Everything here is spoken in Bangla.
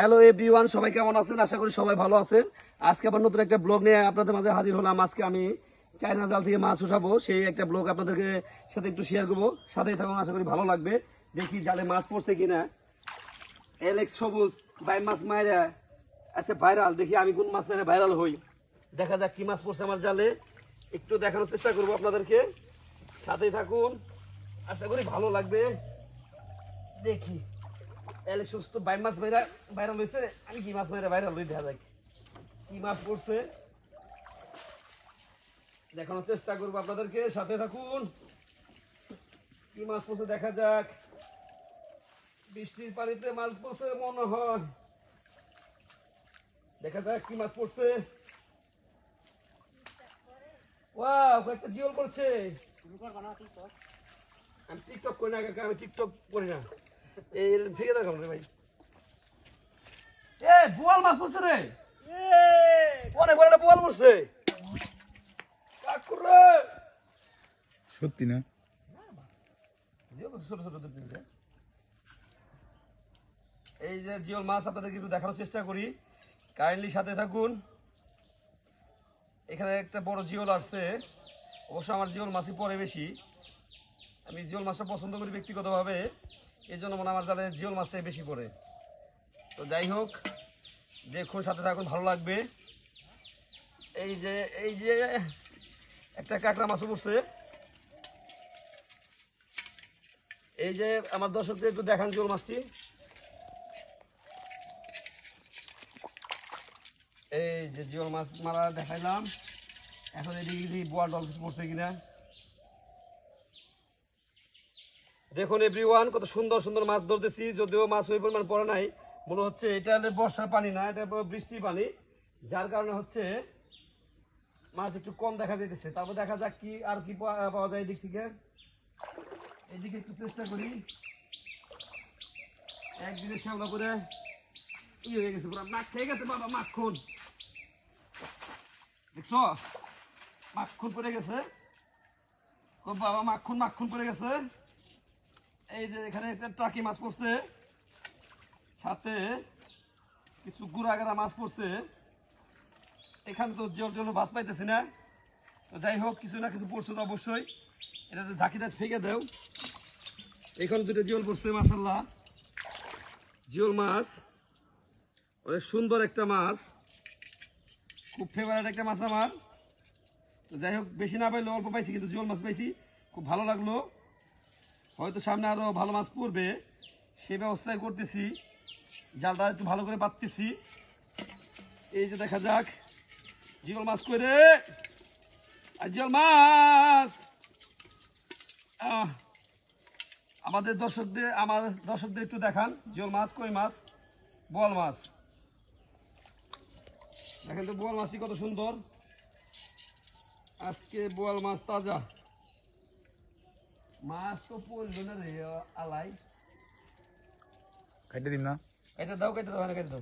হ্যালো এভরিওয়ান সবাই কেমন আছেন? আশা করি সবাই ভালো আছেন। আজকে আবার নতুন একটা ব্লগ নিয়ে আপনাদের মাঝে হাজির হলাম। আজকে আমি চায়না জাল থেকে মাছ উঠাবো। সেই একটা ব্লগ আপনাদেরকে সাথে একটু শেয়ার করব। সাথেই থাকুন, আশা করি ভালো লাগবে। দেখি জালে মাছ পড়ছে কিনা। এলেক্স সবুজ বাই মাছ মায়েরা আজকে ভাইরাল দেখি আমি কোন মাছ মেরে ভাইরাল হই। দেখা যাক কি মাছ পড়ছে আমার জালে। একটু দেখানোর চেষ্টা করব আপনাদেরকে। সাথেই থাকুন। আশা করি ভালো লাগবে। দেখি। এলে সুস্থ বাই মাছ বাইরা ভাইরাল হয়েছে আমি কি মাছ বাইরা ভাইরাল হই দেখা যাক। কি মাছ পড়ছে? দেখানোর চেষ্টা করব আপনাদেরকে সাথে থাকুন। কি মাছ পড়ছে দেখা যাক। বৃষ্টির পানিতে মাছ পড়ছে মনে হয়। দেখা যাক কি মাছ পড়ছে। ওয়াও কয়েকটা জিওল করছে আমি টিকটক করি না আমি টিকটক করি না। দেখাম রে ভাই। এ বোয়াল মাছ পড়ছে রে। অনেক বড় একটা বোয়াল পড়ছে। কাকুরে সত্যি না? ছোট ছোট এই যে জিওল মাছ আপনাদের কিন্তু দেখানোর চেষ্টা করি। কাইন্ডলি সাথে থাকুন। এখানে একটা বড় জিওল আসছে। অবশ্য আমার জিওল মাছই পরে বেশি। আমি জিওল মাছটা পছন্দ করি ব্যক্তিগতভাবে। এই জন্য মনে আমার জালে জিওল মাছটাই বেশি পড়ে। তো যাই হোক দেখুন সাথে থাকুন, ভালো লাগবে। এই যে এই যে একটা কাঁকড়া মাছ পড়ছে এই যে আমার দর্শকদের একটু দেখান জিওল মাছটি। এই যে জিওল মাছ মারা দেখাইলাম। এখন এদিকে বোয়া ডল কিছু পড়ছে কিনা? দেখুন এভরিওয়ান কত সুন্দর সুন্দর মাছ ধরতেছি। যদিও মাছ ওই পরিমাণ পড়ে নাই। মনে হচ্ছে এটা বর্ষার পানি না, এটা বৃষ্টির পানি। যার কারণে হচ্ছে মাছ একটু কম দেখা যাইতেছে। তারপর দেখা যাক কি আর কি পাওয়া যায় এদিক থেকে। এদিকে একটু চেষ্টা করি। একদিনে শ্যামলা করে ই হয়ে গেছে পুরো। মাছ খেয়ে গেছে বাবা মাখন দেখছ? মাখন পড়ে গেছে। বাবা মাখন মাখন পড়ে গেছে। এই যে এখানে একটা টাকি মাছ পড়ছে। সাথে কিছু গুড়াগাড়া মাছ পড়ছে। এখানে তো জল জল মাছ পাইতেছি না। তো যাই হোক, কিছু না কিছু পড়ছে তো অবশ্যই। এটাতে ঝাঁকিটা ফেঁকে দেও। এখানে দুটো জিওল পড়ছে মাসাল্লাহ জিওল মাছ, অনেক সুন্দর একটা মাছ। খুব ফেভারিট একটা মাছ আমার। যাই হোক, বেশি না পাইলে অল্প পাইছি, কিন্তু জিওল মাছ পাইছি। খুব ভালো লাগল। হয়তো সামনে আরও ভালো মাছ পড়বে। সে ব্যবস্থায় করতেছি। জালটা একটু ভালো করে বাঁধতেছি। এই যে দেখা যাক, জিওল মাছ করে আর জিওল মাছ! আমাদের দর্শকদের, আমার দর্শকদের একটু দেখান। জিওল মাছ কই মাছ? বোয়াল মাছ। দেখেন তো বোয়াল মাছটি কত সুন্দর। আজকে বোয়াল মাছ তাজা। মাছ তো পড়ল না রে আলাই। খাইতে দিন না? এটা দাও কেটে দাও কেটে দাও।